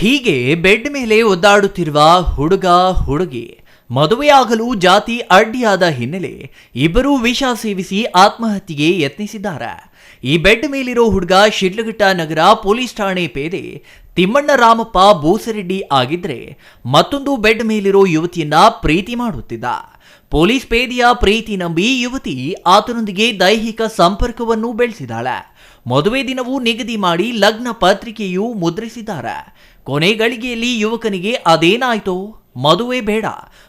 ಹೀಗೆ ಬೆಡ್ ಮೇಲೆ ಒದ್ದಾಡುತ್ತಿರುವ ಹುಡುಗ ಹುಡುಗಿ, ಮದುವೆಯಾಗಲು ಜಾತಿ ಅಡ್ಡಿಯಾದ ಹಿನ್ನೆಲೆ ಇಬ್ಬರೂ ವಿಷ ಸೇವಿಸಿ ಆತ್ಮಹತ್ಯೆಗೆ ಯತ್ನಿಸಿದ್ದಾರೆ. ಈ ಬೆಡ್ ಮೇಲಿರೋ ಹುಡುಗ ಶಿಡ್ಲಘಟ್ಟ ನಗರ ಪೊಲೀಸ್ ಠಾಣೆ ಪೇದೆ ತಿಮ್ಮಣ್ಣ ರಾಮಪ್ಪ ಬೋಸರೆಡ್ಡಿ ಆಗಿದ್ರೆ ಮತ್ತೊಂದು ಬೆಡ್ ಮೇಲಿರೋ ಯುವತಿಯನ್ನ ಪ್ರೀತಿ ಮಾಡುತ್ತಿದ್ದ. ಪೊಲೀಸ್ ಪೇದೆಯ ಪ್ರೀತಿ ನಂಬಿ ಯುವತಿ ಆತನೊಂದಿಗೆ ದೈಹಿಕ ಸಂಪರ್ಕವನ್ನು ಬೆಳೆಸಿದಾಳೆ ಮದುವೆ ದಿನವೂ ನಿಗದಿ ಮಾಡಿ ಲಗ್ನ ಪತ್ರಿಕೆಯೂ ಮುದ್ರಿಸಿದ್ದಾರೆ. ಕೊನೆ ಗಳಿಗೆಯಲ್ಲಿ ಯುವಕನಿಗೆ ಅದೇನಾಯ್ತೋ? ಮದುವೆ ಬೇಡ.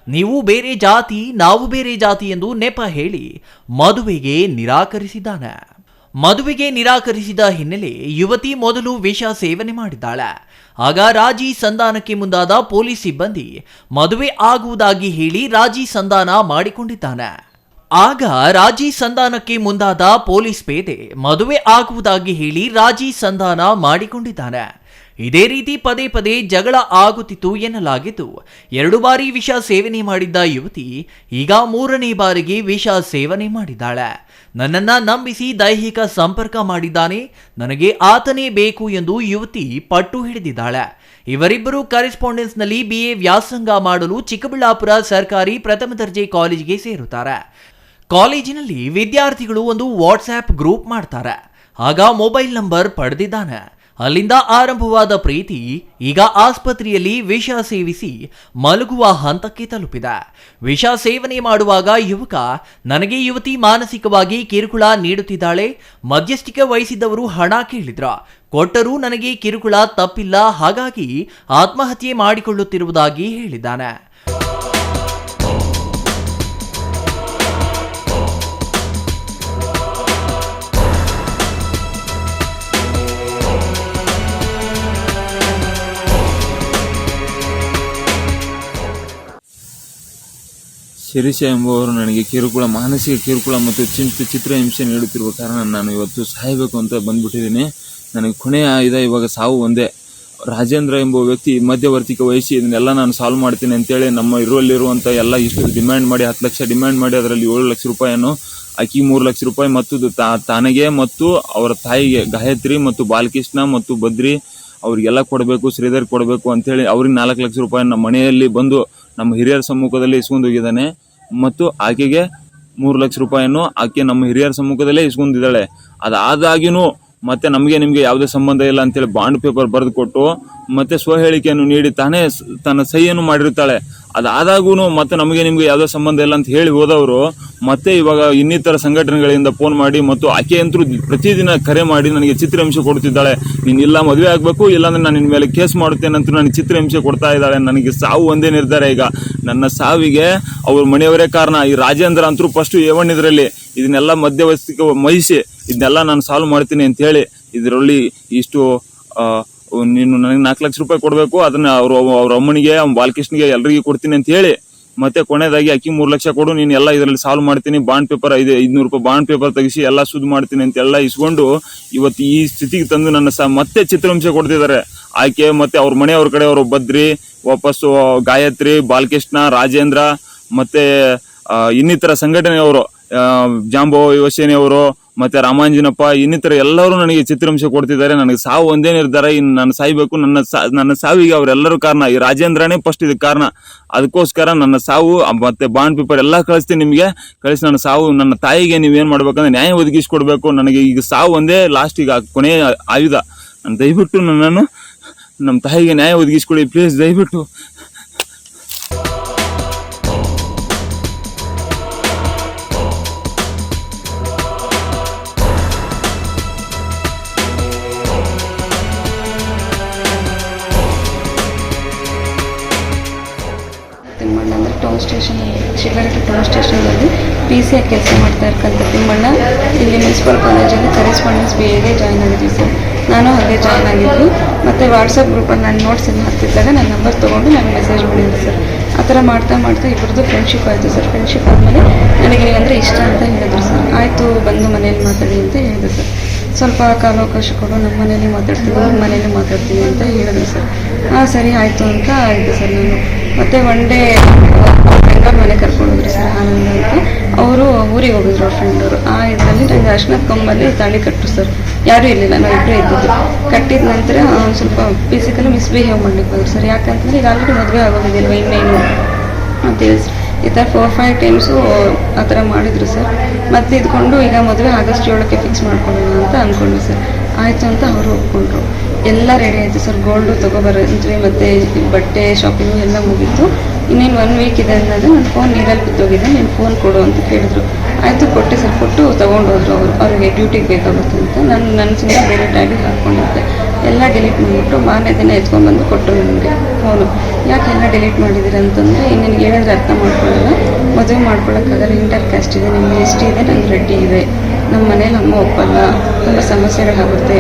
ನೀವು ಬೇರೆ ಜಾತಿ, ನಾವು ಬೇರೆ ಜಾತಿ ಎಂದು ನೆಪ ಹೇಳಿ ಮದುವೆಗೆ ನಿರಾಕರಿಸಿದ್ದಾನೆ. ಮದುವೆಗೆ ನಿರಾಕರಿಸಿದ ಹಿನ್ನೆಲೆ ಯುವತಿ ಮೊದಲು ವಿಷ ಸೇವನೆ ಮಾಡಿದ್ದಾಳೆ. ಆಗ ರಾಜಿ ಸಂಧಾನಕ್ಕೆ ಮುಂದಾದ ಪೊಲೀಸ್ ಸಿಬ್ಬಂದಿ ಮದುವೆ ಆಗುವುದಾಗಿ ಹೇಳಿ ರಾಜಿ ಸಂಧಾನ ಮಾಡಿಕೊಂಡಿದ್ದಾನೆ. ಆಗ ರಾಜಿ ಸಂಧಾನಕ್ಕೆ ಮುಂದಾದ ಪೊಲೀಸ್ ಪೇದೆ ಮದುವೆ ಆಗುವುದಾಗಿ ಹೇಳಿ ರಾಜಿ ಸಂಧಾನ ಮಾಡಿಕೊಂಡಿದ್ದಾನೆ. ಇದೇ ರೀತಿ ಪದೇ ಪದೇ ಜಗಳ ಆಗುತ್ತಿತ್ತು ಎನ್ನಲಾಗಿತ್ತು. ಎರಡು ಬಾರಿ ವಿಷ ಸೇವನೆ ಮಾಡಿದ್ದ ಯುವತಿ ಈಗ ಮೂರನೇ ಬಾರಿಗೆ ವಿಷ ಸೇವನೆ ಮಾಡಿದ್ದಾಳೆ. ನನ್ನನ್ನ ನಂಬಿಸಿ ದೈಹಿಕ ಸಂಪರ್ಕ ಮಾಡಿದ್ದಾನೆ. ನನಗೆ ಆತನೇ ಬೇಕು ಎಂದು ಯುವತಿ ಪಟ್ಟು ಹಿಡಿದಿದ್ದಾಳೆ. ಇವರಿಬ್ಬರು ಕರೆಸ್ಪಾಂಡೆನ್ಸ್ನಲ್ಲಿ ಎ ವ್ಯಾಸಂಗ ಮಾಡಲು ಚಿಕ್ಕಬಳ್ಳಾಪುರ ಸರ್ಕಾರಿ ಪ್ರಥಮ ದರ್ಜೆ ಕಾಲೇಜಿಗೆ ಸೇರುತ್ತಾರೆ. ಕಾಲೇಜಿನಲ್ಲಿ ವಿದ್ಯಾರ್ಥಿಗಳು ಒಂದು ವಾಟ್ಸ್ಆ್ಯಪ್ ಗ್ರೂಪ್ ಮಾಡ್ತಾರೆ. ಆಗ ಮೊಬೈಲ್ ನಂಬರ್ ಪಡೆದಿದ್ದಾನೆ. ಅಲ್ಲಿಂದ ಆರಂಭವಾದ ಪ್ರೀತಿ ಈಗ ಆಸ್ಪತ್ರೆಯಲ್ಲಿ ವಿಷ ಸೇವಿಸಿ ಮಲಗುವ ಹಂತಕ್ಕೆ ತಲುಪಿದೆ. ವಿಷ ಸೇವನೆ ಮಾಡುವಾಗ ಯುವಕ, ನನಗೆ ಯುವತಿ ಮಾನಸಿಕವಾಗಿ ಕಿರುಕುಳ ನೀಡುತ್ತಿದ್ದಾಳೆ. ಮಧ್ಯಸ್ಥಿಕೆ ವಹಿಸಿದ್ದವರು ಹಣ ಕೇಳಿದ್ರ. ಕೊಟ್ಟರೂ ನನಗೆ ಕಿರುಕುಳ ತಪ್ಪಿಲ್ಲ. ಹಾಗಾಗಿ ಆತ್ಮಹತ್ಯೆ ಮಾಡಿಕೊಳ್ಳುತ್ತಿರುವುದಾಗಿ ಹೇಳಿದ್ದಾನೆ. ಶಿರೀಷ ಎಂಬುವರು ನನಗೆ ಕಿರುಕುಳ, ಮಾನಸಿಕ ಕಿರುಕುಳ ಮತ್ತು ಚಿಂತ ಚಿತ್ರಹಿಂಸೆ ನೀಡುತ್ತಿರುವ ಕಾರಣ ನಾನು ಇವತ್ತು ಸಾಯಬೇಕು ಅಂತ ಬಂದ್ಬಿಟ್ಟಿದ್ದೀನಿ. ನನಗೆ ಕೊನೆಯ ಆಯುಧ, ಇವಾಗ ಸಾವು ಒಂದೇ. ರಾಜೇಂದ್ರ ಎಂಬ ವ್ಯಕ್ತಿ ಮಧ್ಯವರ್ತಿಕ ವಹಿಸಿ ಇದನ್ನೆಲ್ಲ ನಾನು ಸಾಲ್ವ್ ಮಾಡ್ತೀನಿ ಅಂತೇಳಿ ನಮ್ಮ ಇರುವಲ್ಲಿರುವಂಥ ಎಲ್ಲ ಇಷ್ಟು ಡಿಮ್ಯಾಂಡ್ ಮಾಡಿ, ಹತ್ತು ಲಕ್ಷ ಡಿಮ್ಯಾಂಡ್ ಮಾಡಿ, ಅದರಲ್ಲಿ ಏಳು ಲಕ್ಷ ರೂಪಾಯಿಯನ್ನು ಅಕ್ಕಿ ಮೂರು ಲಕ್ಷ ರೂಪಾಯಿ ಮತ್ತು ಇದು ತನಗೆ ಮತ್ತು ಅವರ ತಾಯಿಗೆ ಗಾಯತ್ರಿ ಮತ್ತು ಬಾಲಕೃಷ್ಣ ಮತ್ತು ಬದ್ರಿ ಅವ್ರಿಗೆಲ್ಲ ಕೊಡಬೇಕು, ಶ್ರೀಧರ್ ಕೊಡಬೇಕು ಅಂತೇಳಿ ಅವ್ರಿಗೆ ನಾಲ್ಕು ಲಕ್ಷ ರೂಪಾಯಿ ನಮ್ಮ ಮನೆಯಲ್ಲಿ ಬಂದು ನಮ್ಮ ಹಿರಿಯರ ಸಮ್ಮುಖದಲ್ಲಿ ಇಸ್ಕೊಂಡು ಹೋಗಿದ್ದಾನೆ. ಮತ್ತು ಆಕೆಗೆ ಮೂರು ಲಕ್ಷ ರೂಪಾಯಿಯನ್ನು ಆಕೆ ನಮ್ಮ ಹಿರಿಯರ ಸಮ್ಮುಖದಲ್ಲೇ ಇಸ್ಕೊಂಡಿದ್ದಾಳೆ. ಅದಾದಾಗಿನೂ ಮತ್ತೆ ನಮಗೆ ನಿಮಗೆ ಯಾವುದೇ ಸಂಬಂಧ ಇಲ್ಲ ಅಂತೇಳಿ ಬಾಂಡ್ ಪೇಪರ್ ಬರೆದು ಕೊಟ್ಟು ಮತ್ತೆ ಸ್ವಹೇಳಿಕೆಯನ್ನು ನೀಡಿ ತಾನೇ ತನ್ನ ಸಹಿಯನ್ನು ಮಾಡಿರ್ತಾಳೆ ಅದಾದಾಗೂ ಮತ್ತೆ ನಮಗೆ ನಿಮಗೆ ಯಾವುದೇ ಸಂಬಂಧ ಇಲ್ಲ ಅಂತ ಹೇಳಿ ಹೋದವರು, ಮತ್ತೆ ಇವಾಗ ಇನ್ನಿತರ ಸಂಘಟನೆಗಳಿಂದ ಫೋನ್ ಮಾಡಿ ಮತ್ತು ಆಕೆ ಅಂತೂ ಪ್ರತಿದಿನ ಕರೆ ಮಾಡಿ ನನಗೆ ಚಿತ್ರಹಿಂಸೆ ಕೊಡ್ತಿದ್ದಾಳೆ. ನೀನು ಇಲ್ಲ ಮದುವೆ ಆಗಬೇಕು, ಇಲ್ಲಾಂದ್ರೆ ನಾನು ನಿನ್ನ ಮೇಲೆ ಕೇಸ್ ಮಾಡುತ್ತೇನೆ ಅಂತ ನನಗೆ ಚಿತ್ರಹಿಂಸೆ ಕೊಡ್ತಾ ಇದ್ದಾಳೆ. ನನಗೆ ಸಾವು ಒಂದೇ ನಿರ್ಧಾರ ಈಗ. ನನ್ನ ಸಾವಿಗೆ ಅವ್ರ ಮನೆಯವರೇ ಕಾರಣ. ಈ ರಾಜೇಂದ್ರ ಅಂತೂ ಫಸ್ಟ್ ಏವನ್ ಇದರಲ್ಲಿ ಇದನ್ನೆಲ್ಲ ಮಧ್ಯವರ್ತಿ ವಹಿಸಿ, ಇದನ್ನೆಲ್ಲ ನಾನು ಸಾಲ್ವ್ ಮಾಡ್ತೀನಿ ಅಂತ ಹೇಳಿ, ಇದರಲ್ಲಿ ಇಷ್ಟು ನೀನು ನನಗೆ ನಾಲ್ಕು ಲಕ್ಷ ರೂಪಾಯಿ ಕೊಡಬೇಕು, ಅದನ್ನ ಅವ್ರ ಅವ್ರ ಅಮ್ಮನಿಗೆ, ಅವ್ನ ಬಾಲಕೃಷ್ಣಗೆ ಎಲ್ರಿಗೂ ಕೊಡ್ತೀನಿ ಅಂತ ಹೇಳಿ, ಮತ್ತೆ ಕೊನೆಯದಾಗಿ ಅಕ್ಕಿ ಮೂರು ಲಕ್ಷ ಕೊಡು, ನೀನು ಎಲ್ಲ ಇದರಲ್ಲಿ ಸಾಲ್ವ್ ಮಾಡ್ತೀನಿ ಬಾಂಡ್ ಪೇಪರ್ ಐದು ಐದುನೂರು ರೂಪಾಯಿ ಬಾಂಡ್ ಪೇಪರ್ ತೆಗಿಸಿ ಎಲ್ಲ ಶುದ್ಧ ಮಾಡ್ತೀನಿ ಅಂತ ಎಲ್ಲ ಇಸ್ಕೊಂಡು, ಇವತ್ತು ಈ ಸ್ಥಿತಿಗೆ ತಂದು ನನ್ನ ಸ ಮತ್ತೆ ಚಿತ್ರಹಿಂಸೆ ಕೊಡ್ತಿದ್ದಾರೆ. ಆಕೆ ಮತ್ತೆ ಅವ್ರ ಮನೆಯವ್ರ ಕಡೆ ಅವರು ಬದ್ರಿ ವಾಪಸ್ಸು ಗಾಯತ್ರಿ, ಬಾಲಕೃಷ್ಣ, ರಾಜೇಂದ್ರ, ಮತ್ತೆ ಇನ್ನಿತರ ಸಂಘಟನೆಯವರು ಜಾಂಬೋ ಯುವಸೇನೆಯವರು ಮತ್ತೆ ರಾಮಾಂಜನಪ್ಪ, ಇನ್ನಿತರ ಎಲ್ಲರೂ ನನಗೆ ಚಿತ್ರಾಂಶ ಕೊಡ್ತಿದ್ದಾರೆ. ನನಗೆ ಸಾವು ಒಂದೇ ನಿರ್ಧಾರ, ಇನ್ನು ನಾನು ಸಾಯ್ಬೇಕು. ನನ್ನ ಸಾ, ನನ್ನ ಸಾವಿಗೆ ಅವರೆಲ್ಲರೂ ಕಾರಣ. ಈ ರಾಜೇಂದ್ರನೇ ಫಸ್ಟ್ ಇದಕ್ಕೆ ಕಾರಣ. ಅದಕ್ಕೋಸ್ಕರ ನನ್ನ ಸಾವು ಮತ್ತೆ ಬಾಂಡ್ ಪೇಪರ್ ಎಲ್ಲ ಕಳಿಸ್ತೀನಿ ನಿಮಗೆ. ಕಳಿಸಿ ನನ್ನ ಸಾವು, ನನ್ನ ತಾಯಿಗೆ ನೀವೇನು ಮಾಡ್ಬೇಕಂದ್ರೆ ನ್ಯಾಯ ಒದಗಿಸ್ಕೊಡ್ಬೇಕು. ನನಗೆ ಈಗ ಸಾವು ಒಂದೇ ಲಾಸ್ಟ್ ಈಗ ಕೊನೆಯ ಆಯುಧ. ನಾನು ದಯವಿಟ್ಟು ನನ್ನನ್ನು, ನಮ್ಮ ತಾಯಿಗೆ ನ್ಯಾಯ ಒದಗಿಸ್ಕೊಡಿ ಪ್ಲೀಸ್ ದಯವಿಟ್ಟು. ತಿಮ್ಮಣ್ಣ ಸ್ಟೇಷನ್ ಶಿಡ್ಲಘಟ್ಟ ಟೌನ್ ಸ್ಟೇಷನಲ್ಲಿ ಪಿ ಸಿ ಆಗಿ ಕೆಲಸ ಮಾಡ್ತಾ ಇರ್ತಕ್ಕಂಥ ತಿಮ್ಮಣ್ಣ. ಇಲ್ಲಿ ಮುನ್ಸಿಪಲ್ ಕಾಲೇಜಲ್ಲಿ ಕರೆಸ್ಪಾಂಡೆನ್ಸ್ ಬಿ ಎಗೆ ಜಾಯ್ನ್ ಆಗಿದ್ವಿ ಸರ್ ನಾನು ಹಾಗೆ ಜಾಯ್ನ್ ಆಗಿದ್ವಿ. ಮತ್ತು ವಾಟ್ಸಪ್ ಗ್ರೂಪಲ್ಲಿ ನಾನು ನೋಟ್ಸ್ ಇದು ಹಾಕ್ತಿದ್ದಾಗ ನನ್ನ ನಂಬರ್ ತೊಗೊಂಡು ನನಗೆ ಮೆಸೇಜ್ ಮಾಡಿದ್ರು ಸರ್ ಆ ಥರ ಮಾಡ್ತಾ ಮಾಡ್ತಾ ಇಬ್ಬರದ್ದು ಫ್ರೆಂಡ್ಶಿಪ್ ಆಯಿತು ಸರ್ ಫ್ರೆಂಡ್ಶಿಪ್ ಆದಮೇಲೆ ನನಗೆ ನೀವಂದರೆ ಇಷ್ಟ ಅಂತ ಹೇಳಿದ್ರು ಸರ್ ಆಯಿತು, ಬಂದು ಮನೇಲಿ ಮಾತಾಡಿ ಅಂತ ಹೇಳಿದೆ ಸರ್ ಸ್ವಲ್ಪ ಕಾಲಾವಕಾಶ ಕೊಡು, ನಮ್ಮ ಮನೇಲಿ ಮಾತಾಡ್ತೀನಿ ನಿಮ್ಮ ಮನೇಲಿ ಮಾತಾಡ್ತೀನಿ ಅಂತ ಹೇಳಿದ್ರು ಸರ್ ಹಾಂ ಸರಿ, ಆಯಿತು ಅಂತ ಆಯಿತು ಸರ್ ನಾನು. ಮತ್ತು ಒನ್ ಡೇ ಮನೆ ಕರ್ಕೊಂಡು ಹೋದ್ರು ಸರ್ ಆನಂದ ಅವರು ಊರಿಗೆ ಹೋಗಿದ್ರು, ಅವ್ರ ಫ್ರೆಂಡ್ ಅವರು. ಆ ಇದರಲ್ಲಿ ನನಗೆ ಅರ್ಶನ ಕಂಬಲ್ಲಿ ತಾಳಿ ಕಟ್ಟರು ಸರ್. ಯಾರೂ ಇರಲಿಲ್ಲ, ನಾವು ಇಬ್ಬರೇ ಇದ್ದಿದ್ದು. ಕಟ್ಟಿದ ನಂತರ ಸ್ವಲ್ಪ ಫಿಸಿಕಲಿ ಮಿಸ್ಬಿಹೇವ್ ಮಾಡ್ಲಿಕ್ಕೆ ಹೋದ್ರು ಸರ್. ಯಾಕಂತಂದ್ರೆ ಈಗ ಆಲ್ರೆಡಿ ಮದುವೆ ಆಗೋದಿದೆಯಲ್ವ ಇನ್ನೇನು ಅಂತ ಸರ್. ಈ ಥರ ಫೋರ್ ಫೈವ್ ಟೈಮ್ಸು ಆ ಥರ ಮಾಡಿದ್ರು ಸರ್. ಮತ್ತೆ ಇದ್ಕೊಂಡು ಈಗ ಮದುವೆ ಆಗಸ್ಟ್ ಏಳಕ್ಕೆ ಫಿಕ್ಸ್ ಮಾಡ್ಕೊಳ್ಳೋಣ ಅಂತ ಅಂದ್ಕೊಂಡ್ವಿ ಸರ್. ಆಯಿತು ಅಂತ ಅವರು ಒಪ್ಕೊಂಡ್ರು. ಎಲ್ಲ ರೆಡಿ ಆಯಿತು ಸರ್ ಗೋಲ್ಡು ತೊಗೊಬರಂದ್ವಿ ಮತ್ತು ಬಟ್ಟೆ ಶಾಪಿಂಗು ಎಲ್ಲ ಮುಗೀತು. ಇನ್ನೇನು ಒನ್ ವೀಕ್ ಇದೆ ಅನ್ನೋದು ನನ್ನ ಫೋನ್ ನೀರಲ್ಲಿ ಬಿದ್ದೋಗಿದೆ. ನೀನು ಫೋನ್ ಕೊಡು ಅಂತ ಕೇಳಿದ್ರು. ಆಯಿತು, ಕೊಟ್ಟೆ ಸರ್ ಕೊಟ್ಟು ತೊಗೊಂಡೋದ್ರು ಅವರು. ಅವ್ರಿಗೆ ಡ್ಯೂಟಿಗೆ ಬೇಕಾಗುತ್ತೆ ಅಂತ. ನಾನು ನನ್ನ ಸುಮ್ಮನೆ ಬೇರೆ ಟ್ಯಾಗಿಗೆ ಹಾಕ್ಕೊಂಡಿದ್ದೆ ಎಲ್ಲ ಡಿಲೀಟ್ ಮಾಡಿಬಿಟ್ಟು ಮಾರನೇ ದಿನ ಎತ್ಕೊಂಡ್ಬಂದು ಕೊಟ್ಟರು ನನಗೆ ಫೋನು ಯಾಕೆ ಎಲ್ಲ ಡಿಲೀಟ್ ಮಾಡಿದ್ದೀರ ಅಂತಂದರೆ ನಿನಗೆ ಹೇಳಿದ್ರೆ ಅರ್ಥ ಮಾಡ್ಕೊಳ್ಳಲ್ಲ. ಮದುವೆ ಮಾಡ್ಕೊಳ್ಳೋಕ್ಕಾಗಲ್ಲ ಇಂಟರ್ ಕ್ಯಾಸ್ಟ್ ಇದೆ ನಿಮಗೆ ಎಷ್ಟಿ ಇದೆ ನಂಗೆ ರೆಡ್ಡಿ ಇದೆ. ನಮ್ಮ ಮನೇಲಿ ಅಮ್ಮ ಒಪ್ಪಲ್ಲ ತುಂಬ ಸಮಸ್ಯೆಗಳಾಗುತ್ತೆ.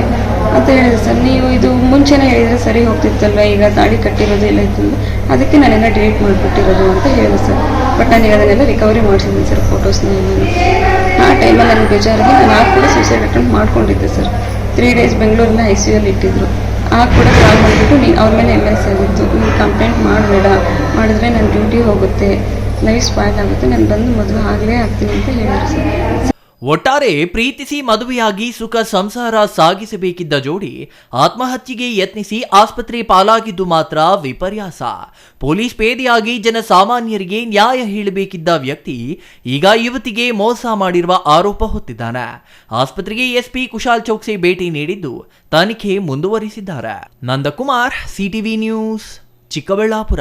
ಅಂತ ಹೇಳಿದ್ರು, ಸರ್, ನೀವು ಇದು ಮುಂಚೆನೇ ಹೇಳಿದರೆ ಸರಿ ಹೋಗ್ತಿತ್ತಲ್ವ? ಈಗ ತಾಳಿ ಕಟ್ಟಿರೋದು ಇಲ್ಲ ಇತ್ತು ಅದಕ್ಕೆ ನಾನೆಲ್ಲ ಡಿಲೀಟ್ ಮಾಡಿಬಿಟ್ಟಿರೋದು ಅಂತ ಹೇಳಿದೆ ಸರ್, ಬಟ್ ನಾನು ಅದನ್ನೆಲ್ಲ ರಿಕವರಿ ಮಾಡಿಸಿದ್ದೀನಿ, ಸರ್ ಫೋಟೋಸ್ನ ಆ ಟೈಮಲ್ಲಿ ನನಗೆ ಬೇಜಾರಿಗೆ ನಾನು ಆ ಕೂಡ ಸೂಸೈಡ್ ಅಟೆಂಪ್ಟ್ ಮಾಡ್ಕೊಂಡಿದ್ದೆ, ಸರ್. ತ್ರೀ ಡೇಸ್ ಬೆಂಗಳೂರಿನ ಐ ಸಿ ಯಲ್ಲಿ ಇಟ್ಟಿದ್ರು. ಆ ಕೂಡ ಕಾಲ್ ಮಾಡಿಬಿಟ್ಟು, ನೀ, ಅವ್ರ ಮೇಲೆ ಎಂ ಎಸ್ ಆಗಿತ್ತು. ನೀನು ಕಂಪ್ಲೇಂಟ್ ಮಾಡಬೇಡ. ಮಾಡಿದ್ರೆ ನನ್ನ ಡ್ಯೂಟಿ ಹೋಗುತ್ತೆ. ಲೈಫ್ ಸ್ಪಾಯ್ಲ್ ಆಗುತ್ತೆ. ನಾನು ಬಂದು ಮದುವೆ ಆಗಲೇ ಆಗ್ತೀನಿ ಅಂತ ಹೇಳಿದ್ರು, ಸರ್. ಒಟ್ಟಾರೆ ಪ್ರೀತಿಸಿ ಮದುವೆಯಾಗಿ ಸುಖ ಸಂಸಾರ ಸಾಗಿಸಬೇಕಿದ್ದ ಜೋಡಿ ಆತ್ಮಹತ್ಯೆಗೆ ಯತ್ನಿಸಿ ಆಸ್ಪತ್ರೆ ಪಾಲಾಗಿದ್ದು ಮಾತ್ರ ವಿಪರ್ಯಾಸ. ಪೊಲೀಸ್ ಪೇದೆಯಾಗಿ ಜನಸಾಮಾನ್ಯರಿಗೆ ನ್ಯಾಯ ಹೇಳಬೇಕಿದ್ದ ವ್ಯಕ್ತಿ ಈಗ ಯುವತಿಗೆ ಮೋಸ ಮಾಡಿರುವ ಆರೋಪ ಹೊತ್ತಿದ್ದಾನೆ. ಆಸ್ಪತ್ರೆಗೆ ಎಸ್ಪಿ ಕುಶಾಲ್ ಚೌಕ್ಸೆ ಭೇಟಿ ನೀಡಿದ್ದು ತನಿಖೆ ಮುಂದುವರಿಸಿದ್ದಾರೆ. Nandakumar, CTV news, Chikkaballapura.